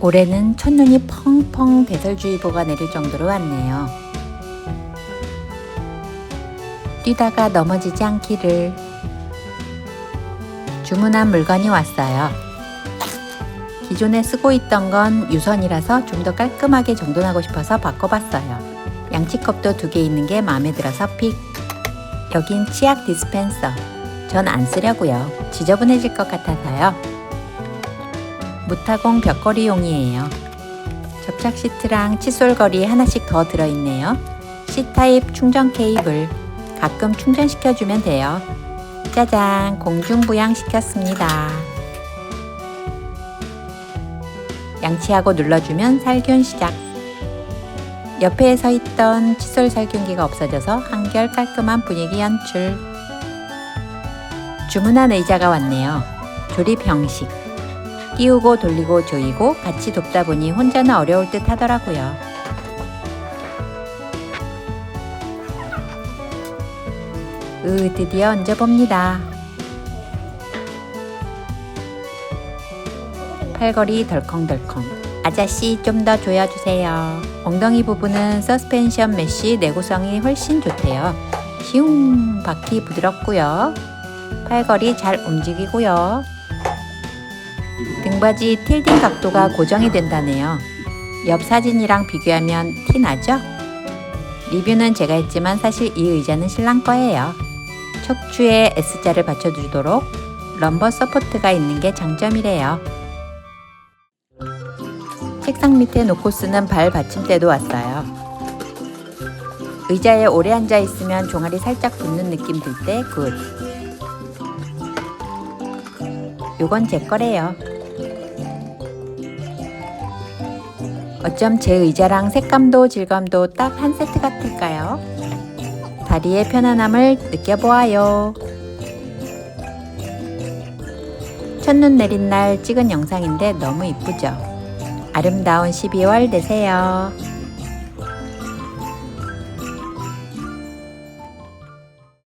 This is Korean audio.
올해는 첫눈이 펑펑 대설주의보가 내릴 정도로 왔네요. 뛰다가 넘어지지 않기를. 주문한 물건이 왔어요. 기존에 쓰고 있던 건 유선이라서 좀 더 깔끔하게 정돈하고 싶어서 바꿔봤어요. 양치컵도 두 개 있는 게 마음에 들어서 픽. 여긴 치약 디스펜서. 전 안 쓰려고요. 지저분해질 것 같아서요. 무타공 벽걸이용이에요. 접착 시트랑 칫솔걸이 하나씩 더 들어있네요. C타입 충전 케이블. 가끔 충전시켜주면 돼요. 짜잔! 공중부양 시켰습니다. 양치하고 눌러주면 살균 시작. 옆에 서 있던 칫솔 살균기가 없어져서 한결 깔끔한 분위기 연출. 주문한 의자가 왔네요. 조립 형식. 띄우고 돌리고 조이고 같이 돕다 보니 혼자는 어려울 듯 하더라고요. 으, 드디어 얹어봅니다. 팔걸이 덜컹덜컹. 아저씨 좀 더 조여주세요. 엉덩이 부분은 서스펜션 메쉬 내구성이 훨씬 좋대요. 슝 바퀴 부드럽고요. 팔걸이 잘 움직이고요. 등받이 틸딩 각도가 고정이 된다네요. 옆 사진이랑 비교하면 티 나죠? 리뷰는 제가 했지만 사실 이 의자는 신랑 거예요. 척추에 S자를 받쳐주도록 럼버 서포트가 있는 게 장점이래요. 책상 밑에 놓고 쓰는 발 받침대도 왔어요. 의자에 오래 앉아 있으면 종아리 살짝 붓는 느낌 들 때 굿. 요건 제 거래요. 어쩜 제 의자랑 색감도 질감도 딱 한 세트 같을까요? 다리의 편안함을 느껴보아요. 첫눈 내린 날 찍은 영상인데 너무 이쁘죠? 아름다운 12월 되세요.